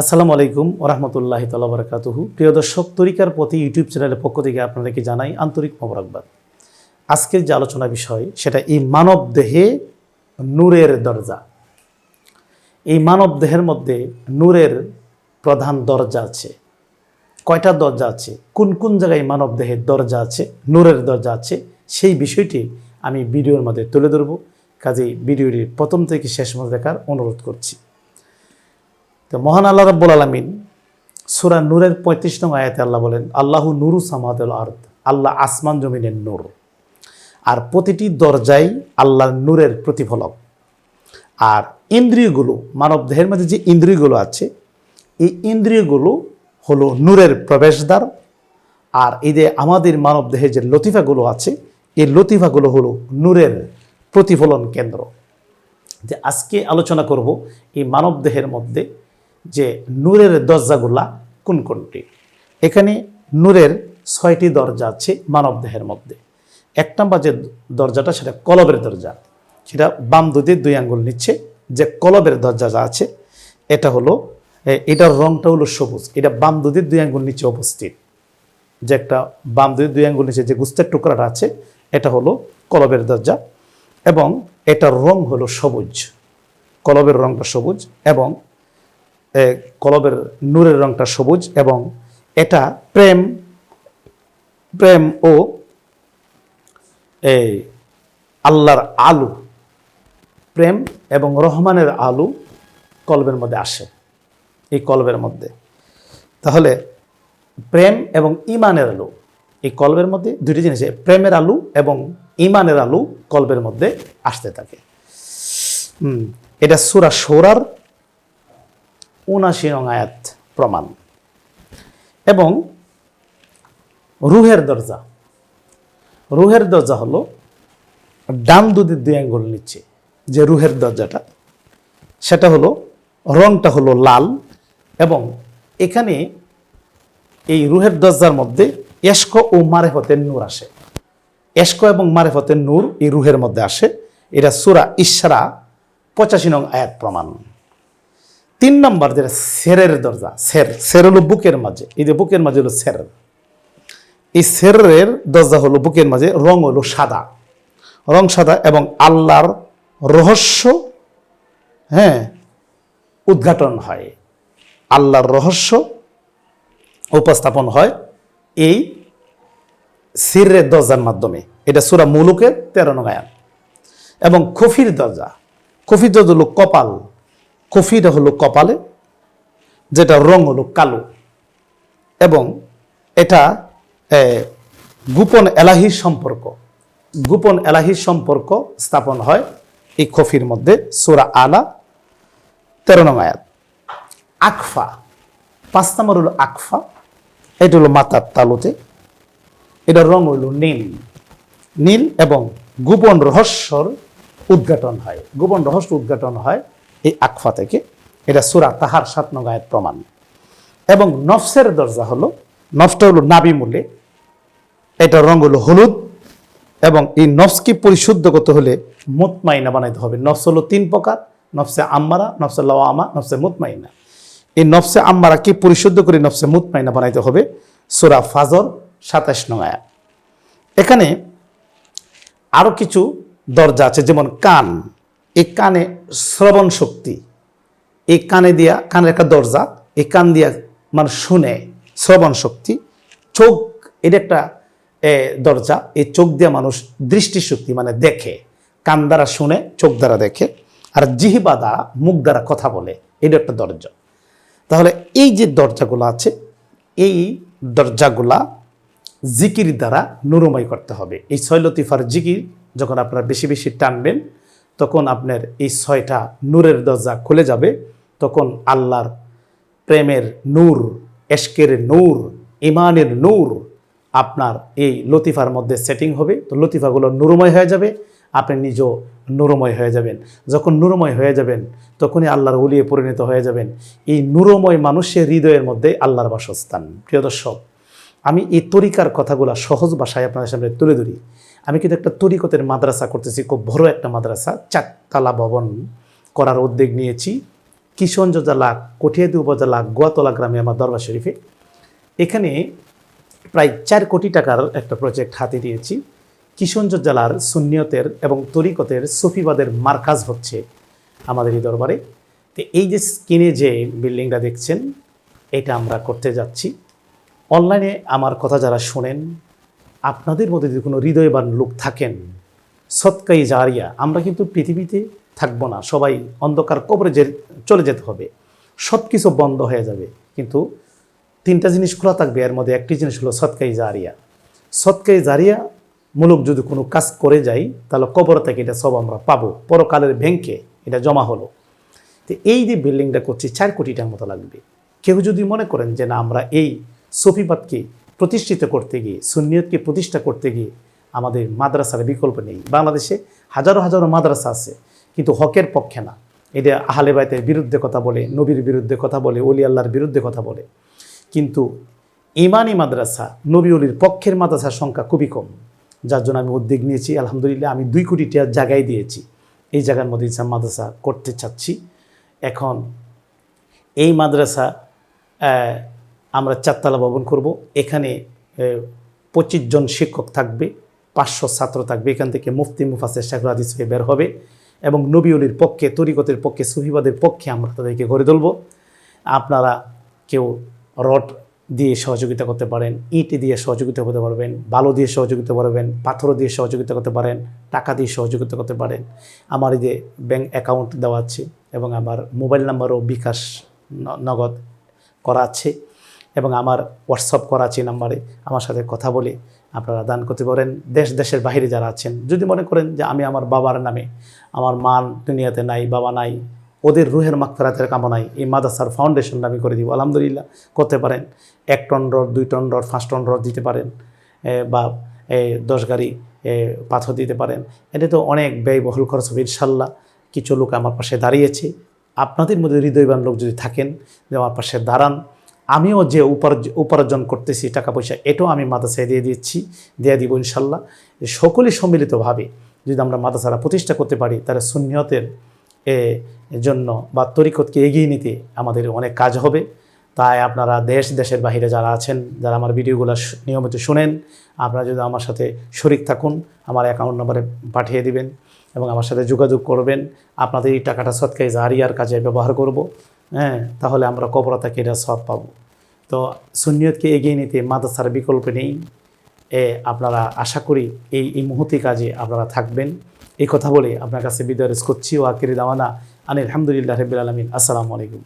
আসসালামু আলাইকুম ওরহমতুল্লাহ তালা বরকাতুহু। প্রিয় দর্শক, তরিকার প্রতি ইউটিউব চ্যানেলের পক্ষ থেকে আপনাদেরকে জানাই আন্তরিক মোবারকবাদ। আজকের যে আলোচনা বিষয়, সেটা এই মানব দেহে নূরের দরজা। এই মানব দেহের মধ্যে নূরের প্রধান দরজা আছে। কয়টা দরজা আছে? কোন কোন জায়গায় মানব দেহের দরজা আছে, নূরের দরজা আছে, সেই বিষয়টি আমি ভিডিওর মধ্যে তুলে ধরব। কাজেই ভিডিওটি প্রথম থেকে শেষ মধ্যে দেখার অনুরোধ করছি। তো মহান আল্লাহ রাব্বুল আলমিন সুরা নূরের পঁয়ত্রিশ নং আয়াতে আল্লাহ বলেন, আল্লাহু নুরু সামাদুল আর্দ আল্লাহ আসমান জমিনের নূর। আর প্রতিটি দরজাই আল্লাহর নূরের প্রতিফলক। আর ইন্দ্রিয়গুলো, মানব দেহের মধ্যে যে ইন্দ্রিয়গুলো আছে, এই ইন্দ্রিয়গুলো হলো নূরের প্রবেশদ্বার। আর এই যে আমাদের মানব দেহে যে লতিফাগুলো আছে, এই লতিফাগুলো হলো নূরের প্রতিফলন কেন্দ্র। যে আজকে আলোচনা করব এই মানব দেহের মধ্যে যে নূরের দরজাগুলা কোন কোনটি? এখানে নূরের ছয়টি দরজা আছে মানব দেহের মধ্যে। এক নম্বর যে দরজাটা, সেটা কলবের দরজা। সেটা বাম দুদিকে দুই আঙ্গুল নিচ্ছে। যে কলবের দরজা যা আছে, এটা হলো এটার রংটা হলো সবুজ। এটা বাম দুদিকে দুই আঙ্গুল নিচে অবস্থিত যে একটা বাম দুই দুই আঙ্গুল নিচে যে গুস্তের টুকরাটা আছে, এটা হলো কলবের দরজা এবং এটার রং হলো সবুজ। কলবের রংটা সবুজ এবং কলবের নূরের রংটা সবুজ এবং এটা প্রেম প্রেম ও এই আল্লাহর আলু, প্রেম এবং রহমানের আলু কলবের মধ্যে আসে, এই কলবের মধ্যে। তাহলে প্রেম এবং ইমানের আলু, এই কলবের মধ্যে দুটি জিনিস প্রেমের আলু এবং ইমানের আলু কলবের মধ্যে আসতে থাকে। এটা সুরা সোরার উনাশি নং আয়াত প্রমাণ। এবং রুহের দরজা। রুহের দরজা হলো ডান দুদির দুই আঙ্গুল নিচে, যে রুহের দরজাটা, সেটা হলো রংটা হলো লাল এবং এখানে এই রুহের দরজার মধ্যে এস্ক ও মারেফতের নূর আসে। এস্ক এবং মারেফতের নূর এই রুহের মধ্যে আসে। এটা সুরা ইশরা পঁচাশি নং আয়াত প্রমাণ। তিন নম্বর যেটা সেরের দরজা, সের সের হলো বুকের মাঝে। এই যে বুকের মাঝে হলো সের। এই সেরের দরজা হলো বুকের মাঝে, রং হলো সাদা। রং সাদা এবং আল্লাহর রহস্য হ্যাঁ উদ্ঘাটন হয়। আল্লাহর রহস্য উপস্থাপন হয় এই সিরের দরজার মাধ্যমে। এটা সুরা মুলুকের তেরো নং এবং কফির দরজা। কফির দরজা হলো কপাল। কফিটা হলো কপালে যেটা রং হলো কালো। এবং এটা গোপন এলাহির সম্পর্ক। গোপন এলাহির সম্পর্ক স্থাপন হয় এই কফির মধ্যে, সুরা আলা তেরো নং আয়াত। আকফা পাঁচ নম্বর হলো আকফা, এটা হলো মাতার তালুতে। এটার রং হলো নীল। নীল এবং গোপন রহস্যর উদ্ঘাটন হয়। গোপন রহস্য উদ্ঘাটন হয় এই আকফা থেকে, এটা সুরা তাহার সাত নং আয়াত প্রমাণ। এবং নফসের দরজা হলো নফসটা হলো নাবি মূলে এটার রং হলো হলুদ, এবং এই নফসকে পরিশুদ্ধ করতে হলে মুতমাইনা বানাইতে হবে। নফস হলো তিন প্রকার, নফসে আম্মারা, নফসে লাওয়ামা, নফসে মুতমাইনা। এই নফসে আম্মারাকে পরিশুদ্ধ করে নফসে মুতমাইনা বানাইতে হবে, সুরা ফাজর সাতাশ নং আয়াত। এখানে আরও কিছু দরজা আছে, যেমন কান। এই কানে শ্রবণ শক্তি এই কানে দিয়া কানের একটা দরজা এই কান দিয়া মানে শুনে শ্রবণ শক্তি, চোখ এটা একটা দরজা এই চোখ দিয়ে মানুষ দৃষ্টিশক্তি মানে দেখে, কান দ্বারা শুনে, চোখ দ্বারা দেখে, আর জিহিবা দ্বারা মুখ দ্বারা কথা বলে, এটা একটা দরজা। তাহলে এই যে দরজাগুলো আছে, এই দরজাগুলা জিকির দ্বারা নুরময় করতে হবে। এই ছয় লতিফার জিকির যখন আপনারা বেশি বেশি টানবেন তখন আপনার এই ছয়টা নূরের দরজা খুলে যাবে। তখন আল্লাহর প্রেমের নূর, এশকের নূর ইমানের নূর আপনার এই লতিফার মধ্যে সেটিং হবে। তো লতিফাগুলো নুরময় হয়ে যাবে, আপনি নিজেও নুরময় হয়ে যাবেন। যখন নুরময় হয়ে যাবেন, তখনই আল্লাহর উলিয়ে পরিণত হয়ে যাবেন। এই নুরময় মানুষের হৃদয়ের মধ্যে আল্লাহর বাসস্থান। প্রিয় দর্শক, আমি এই তরিকার কথাগুলো সহজ ভাষায় আপনাদের সামনে তুলে ধরি। আমি কিন্তু একটা তরিকতের মাদ্রাসা করতেছি, খুব বড় একটা মাদ্রাসা, চারতলা ভবন করার উদ্যোগ নিয়েছি। কিশোরগঞ্জ জেলা কঠিয়াদি উপজেলা, গোয়াতলা গ্রামে আমার দরবার শরীফে। এখানে প্রায় চার কোটি টাকার একটা প্রজেক্ট হাতে দিয়েছি কিশোরগঞ্জ জেলার সুন্নিয়তের এবং তরিকতের সুফিবাদের মার্কাজ হচ্ছে আমাদের এই দরবারে। তো এই যে স্ক্রিনে যে বিল্ডিংটা দেখছেন, এটা আমরা করতে যাচ্ছি। অনলাইনে আমার কথা যারা শোনেন আপনাদের মধ্যে যদি কোনো হৃদয়বান লোক থাকেন, সৎকাই জারিয়া, আমরা কিন্তু পৃথিবীতে থাকব না, সবাই অন্ধকার কবরে যে, চলে যেতে হবে সব কিছু বন্ধ হয়ে যাবে। কিন্তু তিনটা জিনিস খোলা থাকবে, এর মধ্যে একটি জিনিস হলো সৎকাই জারিয়া। সৎকাই জারিয়া মূলক যদি কোনো কাজ করে যাই, তাহলে কবর থেকে এটা সব আমরা পাবো, পরকালের ব্যাংকে এটা জমা হলো। তো এই যে বিল্ডিংটা করছি, চার কোটি টাকার মতো লাগবে। কেউ যদি মনে করেন যে না, আমরা এই সফিবাদকে প্রতিষ্ঠিত করতে গিয়ে, সুন্নিয়তকে প্রতিষ্ঠা করতে গিয়ে আমাদের মাদ্রাসার বিকল্প নেই। বাংলাদেশে হাজারো হাজারো মাদ্রাসা আছে, কিন্তু হকের পক্ষে না। এটা আহলে বাইতের বিরুদ্ধে কথা বলে, নবীর বিরুদ্ধে কথা বলে অলি আল্লাহর বিরুদ্ধে কথা বলে। কিন্তু ইমানি মাদ্রাসা, নবী অলির পক্ষের মাদ্রাসার সংখ্যা খুবই কম। যার জন্য আমি উদ্যোগ নিয়েছি, আলহামদুলিল্লাহ আমি দুই কোটি টাকার জায়গায় দিয়েছি। এই জায়গার মধ্যে ইসলাম মাদ্রাসা করতে চাচ্ছি। এখন এই মাদ্রাসা আমরা চারতলা ভবন করব। এখানে পঁচিশ জন শিক্ষক থাকবে, পাঁচশো ছাত্র থাকবে। এখান থেকে মুফতি মুফাসের শাকর হাদিস হয়ে বের হবে এবং নবীউলির পক্ষে, তরিকতের পক্ষে, সুফিবাদের পক্ষে আমরা তাদেরকে গড়ে তুলব। আপনারা কেউ রড দিয়ে সহযোগিতা করতে পারেন, ইট দিয়ে সহযোগিতা করতে পারবেন, বালু দিয়ে সহযোগিতা পারবেন পাথর দিয়ে সহযোগিতা করতে পারেন, টাকা দিয়ে সহযোগিতা করতে পারেন। আমার যে ব্যাংক অ্যাকাউন্ট দেওয়া আছে এবং আমার মোবাইল নাম্বারও বিকাশ নগদ করা আছে। এবং আমার হোয়াটসঅ্যাপ করা আছে নাম্বারে, আমার সাথে কথা বলে আপনারা দান করতে পারেন। দেশ, দেশের বাইরে যারা আছেন, যদি মনে করেন যে আমি আমার বাবার নামে, আমার মা দুনিয়াতে নাই, বাবা নাই, ওদের রুহের মাকফেরাতের কামনায় এই মাদাসার ফাউন্ডেশন আমি করে দিব। আলহামদুলিল্লাহ, করতে পারেন। এক টন রড, দুই টন রড, পাঁচ টন রড দিতে পারেন। বা দশ গাড়ি পাথর দিতে পারেন। এটা তো অনেক ব্যয়বহুল খরচ হবে, ইনশাল্লাহ। কিছু লোক আমার পাশে দাঁড়িয়েছে। আপনাদের মধ্যে হৃদয়বান লোক যদি থাকেন, যে আমার পাশে দাঁড়ান আমিও যে উপার্জ- উপার্জন করতেছি টাকা পয়সা এটাও আমি মাদ্রাসায় দিয়ে দিচ্ছি, দিয়ে দিব ইনশাল্লাহ। সকলে সম্মিলিতভাবে যদি আমরা মাদ্রাসারা প্রতিষ্ঠা করতে পারি, তাহলে সুন্নিয়তের, এ, জন্য বা তরিকতকে এগিয়ে নিতে আমাদের অনেক কাজ হবে। তাই আপনারা দেশ, দেশের বাইরে যারা আছেন, যারা আমার ভিডিওগুলো নিয়মিত শুনেন, আপনারা যদি আমার সাথে শরিক থাকুন, আমার অ্যাকাউন্ট নম্বরে পাঠিয়ে দিবেন এবং আমার সাথে যোগাযোগ করবেন, আপনাদের এই টাকাটা সৎকাই জারিয়ার কাজে ব্যবহার করব। হ্যাঁ তাহলে আমরা কবরা কেটে সব পাবো। তো সুনিয়তকে এগিয়ে নিতে মাদ্রাসার বিকল্প নেই। এ, আপনারা আশা করি এই এই মুহূর্তে কাজে আপনারা থাকবেন। এই কথা বলে আপনার কাছে বিদায় করছি ও আকিরি দাওয়ানা আনিল আলহামদুলিল্লাহ রবিল আলমিন। আসসালামু আলাইকুম।